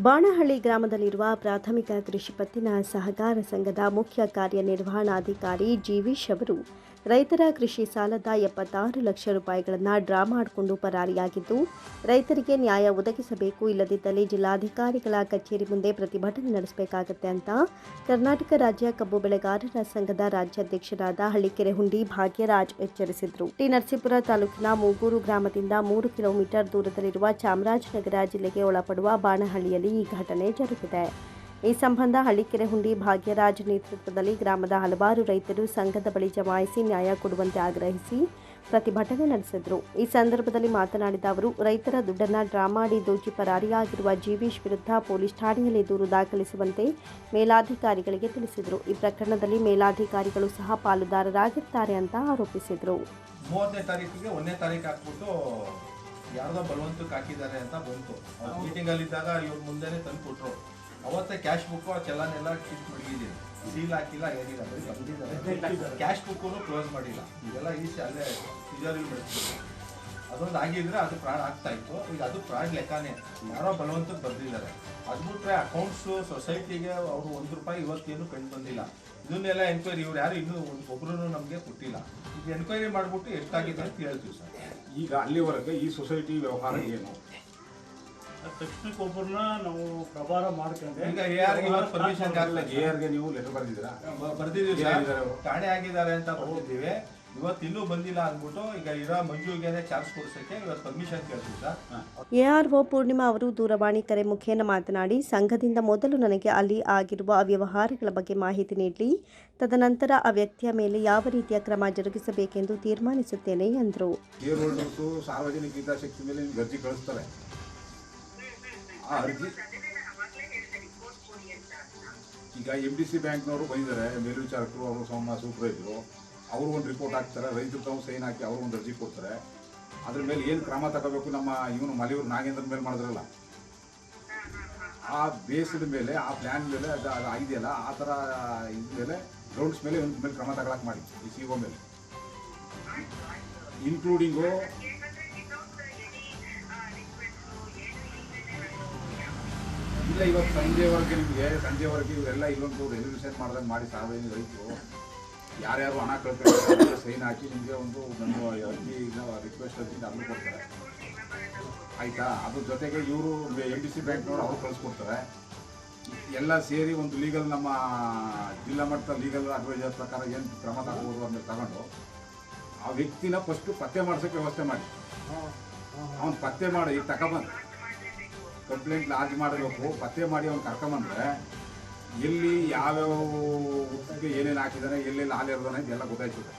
ಬಾಣಹಳ್ಳಿ ಗ್ರಾಮದಲ್ಲಿರುವ ಪ್ರಾಥಮಿಕ ಕೃಷಿ ಪತ್ತಿನ ಸಹಕಾರ ಸಂಘದ ಮುಖ್ಯ ಕಾರ್ಯನಿರ್ವಹಣಾಧಿಕಾರಿ ಜೀವೀಶ್ ಅವರು ರೈತರ ಕೃಷಿ ಸಾಲದ ಎಪ್ಪತ್ತಾರು ಲಕ್ಷ ರೂಪಾಯಿಗಳನ್ನು ಡ್ರಾ ಮಾಡಿಕೊಂಡು ಪರಾರಿಯಾಗಿದ್ದು, ರೈತರಿಗೆ ನ್ಯಾಯ ಒದಗಿಸಬೇಕು, ಇಲ್ಲದಿದ್ದಲ್ಲಿ ಜಿಲ್ಲಾಧಿಕಾರಿಗಳ ಕಚೇರಿ ಮುಂದೆ ಪ್ರತಿಭಟನೆ ನಡೆಸಬೇಕಾಗುತ್ತೆ ಅಂತ ಕರ್ನಾಟಕ ರಾಜ್ಯ ಕಬ್ಬು ಬೆಳೆಗಾರರ ಸಂಘದ ರಾಜ್ಯಾಧ್ಯಕ್ಷರಾದ ಹಳ್ಳಿಕೆರೆ ಹುಂಡಿ ಭಾಗ್ಯರಾಜ್ ಎಚ್ಚರಿಸಿದರು. ಟಿ. ನರಸೀಪುರ ತಾಲೂಕಿನ ಮೂಗೂರು ಗ್ರಾಮದಿಂದ ಮೂರು ಕಿಲೋಮೀಟರ್ ದೂರದಲ್ಲಿರುವ ಚಾಮರಾಜನಗರ ಜಿಲ್ಲೆಗೆ ಒಳಪಡುವ ಬಾಣಹಳ್ಳಿಯಲ್ಲಿ ಈ ಘಟನೆ ಜರುಗಿದೆ. ಈ ಸಂಬಂಧ ಹಳ್ಳಿಕೆರೆ ಹುಂಡಿ ಭಾಗ್ಯರಾಜ್ ನೇತೃತ್ವದಲ್ಲಿ ಗ್ರಾಮದ ಹಲವಾರು ರೈತರು ಸಂಘದ ಬಳಿ ಜಮಾಯಿಸಿ ನ್ಯಾಯ ಕೊಡುವಂತೆ ಆಗ್ರಹಿಸಿ ಪ್ರತಿಭಟನೆ ನಡೆಸಿದರು. ಈ ಸಂದರ್ಭದಲ್ಲಿ ಮಾತನಾಡಿದ ಅವರು, ರೈತರ ದುಡ್ಡನ್ನು ಡ್ರಾ ಮಾಡಿ ದೋಚಿ ಪರಾರಿಯಾಗಿರುವ ಜೀವೀಶ್ ವಿರುದ್ಧ ಪೊಲೀಸ್ ಠಾಣೆಯಲ್ಲಿ ದೂರು ದಾಖಲಿಸುವಂತೆ ಮೇಲಾಧಿಕಾರಿಗಳಿಗೆ ತಿಳಿಸಿದರು. ಈ ಪ್ರಕರಣದಲ್ಲಿ ಮೇಲಾಧಿಕಾರಿಗಳು ಸಹ ಪಾಲುದಾರರಾಗಿರ್ತಾರೆ ಅಂತ ಆರೋಪಿಸಿದರು. ಮೂವತ್ತನೇ ತಾರೀಕಿಗೆ ತಾರೀಕು ಹಾಕ್ಬಿಟ್ಟು ಯಾರ್ದೋ ಬಲವಂತಕ್ಕೆ ಹಾಕಿದ್ದಾರೆ ಅಂತ ಬಂತು. ಮೀಟಿಂಗ್ ಅಲ್ಲಿ ಇದ್ದಾಗ ಇವ್ರ ಮುಂದೆನೆ ತಂದು ಕೊಟ್ರು ಅವತ್ತೇ ಕ್ಯಾಶ್ ಬುಕ್ ಚಲನೆಲ್ಲ ಕಿಟ್ ಮಡಗಿದ್ದೀನಿ ಸೀಲ್ ಹಾಕಿಲ್ಲ, ಏನಿಲ್ಲ ಕ್ಯಾಶ್ ಬುಕ್ ಕ್ಲೋಸ್ ಮಾಡಿಲ್ಲ. ಇದೆಲ್ಲ ಈಸಿ ಅಲ್ಲೇ ತಿಜೋರಿ ಬೆಳೆಸ್ತೀವಿ ಅದೊಂದು ಆಗಿದ್ರೆ ಅದು ಫ್ರಾಡ್ ಆಗ್ತಾ ಇತ್ತು. ಈಗ ಅದು ಫ್ರಾಡ್ ಲೆಕ್ಕನೇ. ಯಾರೋ ಬಲವಂತಕ್ಕೆ ಬರ್ದಿದ್ದಾರೆ. ಅದು ಬಿಟ್ಟರೆ ಅಕೌಂಟ್ಸು ಸೊಸೈಟಿಗೆ ಅವರು ಒಂದು ರೂಪಾಯಿ ಇವತ್ತೇನು ಕಂಡು ಬಂದಿಲ್ಲ. ಇದನ್ನೆಲ್ಲ ಎನ್ಕ್ವೈರಿ ಇವ್ರು ಯಾರು ಇನ್ನೂ ಒಬ್ರು ನಮಗೆ ಕೊಟ್ಟಿಲ್ಲ. ಈಗ ಎನ್ಕ್ವೈರಿ ಮಾಡಿಬಿಟ್ಟು ಎಷ್ಟಾಗಿದೆ ಅಂತ ಹೇಳ್ತೀವಿ ಸರ್. ಈಗ ಅಲ್ಲಿವರೆಗೆ ಈ ಸೊಸೈಟಿ ವ್ಯವಹಾರ ಏನು? ತಕ್ಷಣಕ್ಕೊಬ್ಬರನ್ನ ನಾವು ಪ್ರಭಾರ ಮಾಡ್ಕೊಂಡೆ. ಈಗ ಎ ಆರ್ಗೆ ಇವತ್ತು ಪರ್ಮಿಷನ್ ಅಲ್ಲ ಎ ಆರ್ಗೆ ನೀವು ಲೆಟರ್ ಬರೆದಿದ್ದೀರಾ? ಬರ್ದಿದ್ದೀವಿ? ಠಾಣೆ ಆಗಿದ್ದಾರೆ ಅಂತ ಬರ್ತಿದ್ದೀವಿ ಇವತ್ತು ಇನ್ನೂ ಬಂದಿಲ್ಲ ಅಂದ್ಬಿಟ್ಟು ಈಗ ಇರೋ ಮಂಜುಗೆ ಚಾರ್ಜ್ ಕೊಡ್ಸಕ್ಕೆ ಇವತ್ತು ಪರ್ಮಿಷನ್ ಕೇಳ್ತೀವಿ ಸರ್. ಎಆರ್ಒ ಪೂರ್ಣಿಮಾ ಅವರು ದೂರವಾಣಿ ಕರೆ ಮುಖೇನ ಮಾತನಾಡಿ ಸಂಘದಿಂದ ಮೊದಲು ನನಗೆ ಅಲ್ಲಿ ಆಗಿರುವ ಅವ್ಯವಹಾರಗಳ ಬಗ್ಗೆ ಮಾಹಿತಿ ನೀಡಲಿ. ತದನಂತರ ಆ ವ್ಯಕ್ತಿಯ ಮೇಲೆ ಯಾವ ರೀತಿಯ ಕ್ರಮ ಜರುಗಿಸಬೇಕೆಂದು ತೀರ್ಮಾನಿಸುತ್ತೇನೆ ಎಂದರು. ಸಾರ್ವಜನಿಕ ಹಿತಾಸಕ್ತಿ ಮೇಲೆ ಗರ್ಜಿ ಕಳಿಸ್ತಾರೆ ಆ ಅರ್ಜಿ ಈಗ ಎಂ ಡಿ ಸಿ ಬ್ಯಾಂಕ್ನವರು ಬಂದಿದ್ದಾರೆ, ಮೇಲ್ವಿಚಾರಕರು ಅವರು ಸಮ ಸೂಪರ್ವೈಸರು ಅವರು ಒಂದು ರಿಪೋರ್ಟ್ ಹಾಕ್ತಾರೆ, ರೈತರು ತಾವು ಸೈನ್ ಹಾಕಿ ಅವರು ಒಂದು ಅರ್ಜಿ ಕೊಡ್ತಾರೆ. ಅದ್ರ ಮೇಲೆ ಏನು ಕ್ರಮ ತಗೋಬೇಕು ನಮ್ಮ ಇವನು ಮಲೆಯೂರು ನಾಗೇಂದ್ರ ಮೇಲೆ ಮಾಡಿದ್ರಲ್ಲ? ಆ ಬೇಸ್ಡ್ ಮೇಲೆ, ಆ ಪ್ಲ್ಯಾನ್ ಮೇಲೆ ಅದು ಅದು ಆಗಿದೆಯಲ್ಲ, ಆ ಥರ ಇದ್ಮೇಲೆ ಗ್ರೌಂಡ್ಸ್ ಮೇಲೆ ಇವ್ನ ಮೇಲೆ ಕ್ರಮ ತಗೊಳಕ್ಕೆ ಮಾಡಿ, ಈ ಸಿ ಒ ಮೇಲೆ. ಇನ್ಕ್ಲೂಡಿಂಗು ಇಲ್ಲ ಇವತ್ತು ಸಂಜೆವರೆಗೆ ನಿಮಗೆ ಸಂಜೆವರೆಗೆ ಇವರೆಲ್ಲ ಇಲ್ಲೊಂದು ರೆಸಲ್ಯೂಷನ್ ಮಾಡ್ದಂಗೆ ಮಾಡಿ ಸಾರ್ವಜನಿಕ ರೈತರು. ಯಾರ್ಯಾರು ಹಣ ಕಳ್ಕೊಂಡು ಸೈನ್ ಹಾಕಿ ನಿಮಗೆ ಒಂದು ಒಂದು ಅರ್ಜಿ ರಿಕ್ವೆಸ್ಟ್ ಅರ್ಜಿ ಅಲ್ಲೂ ಕೊಡ್ತಾರೆ. ಆಯಿತಾ? ಅದ್ರ ಜೊತೆಗೆ ಇವರು ಎಂ ಡಿ ಸಿ ಬ್ಯಾಂಕ್ನವರು ಅವ್ರು ಕಳಿಸ್ಕೊಡ್ತಾರೆ. ಎಲ್ಲ ಸೇರಿ ಒಂದು ಲೀಗಲ್ ನಮ್ಮ ಜಿಲ್ಲಾ ಮಟ್ಟದ ಲೀಗಲ್ ಅಡ್ವೈಸರ್ ಪ್ರಕಾರ ಏನು ಕ್ರಮ ತಗೋಬೋದು ಅಂತ ತಗೊಂಡು ಆ ವ್ಯಕ್ತಿನ ಫಸ್ಟು ಪತ್ತೆ ಮಾಡ್ಸೋಕ್ಕೆ ವ್ಯವಸ್ಥೆ ಮಾಡಿ. ಅವ್ನು ಪತ್ತೆ ಮಾಡಿ ತಗೊಬಂದು ಕಂಪ್ಲೇಂಟ್ ಲಾಜ್ ಮಾಡಬೇಕು ಪತ್ತೆ ಮಾಡಿ ಅವ್ನು ಕರ್ಕೊಂಬಂದ್ರೆ, ಎಲ್ಲಿ ಯಾವ್ಯಾವ ಉತ್ತಿಗೆ ಏನೇನು ಹಾಕಿದಾನೆ ಎಲ್ಲೆಲ್ಲಿ ಹಾಲು ಇರ್ದಾನೆ ಇದೆಲ್ಲ ಗೊತ್ತಾಯ್ತದೆ.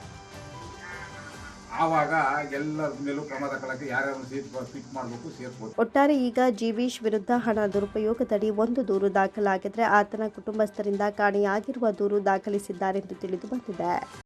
ಆವಾಗ ಎಲ್ಲರ ಮೇಲೂ ಕ್ರಮ ತಗೊಳಕ್ಕೆ ಯಾರ್ಯಾರು ಫಿಟ್ ಮಾಡಬೇಕು ಸೇರ್ಬೋದು ಒಟ್ಟಾರೆ ಈಗ ಜೀವೀಶ್ ವಿರುದ್ಧ ಹಣ ದುರುಪಯೋಗದಡಿ ಒಂದು ದೂರು ದಾಖಲಾಗಿದ್ರೆ ಆತನ ಕುಟುಂಬಸ್ಥರಿಂದ ಕಾಣೆಯಾಗಿರುವ ದೂರು ದಾಖಲಿಸಿದ್ದಾರೆಂದು ತಿಳಿದು ಬಂದಿದೆ.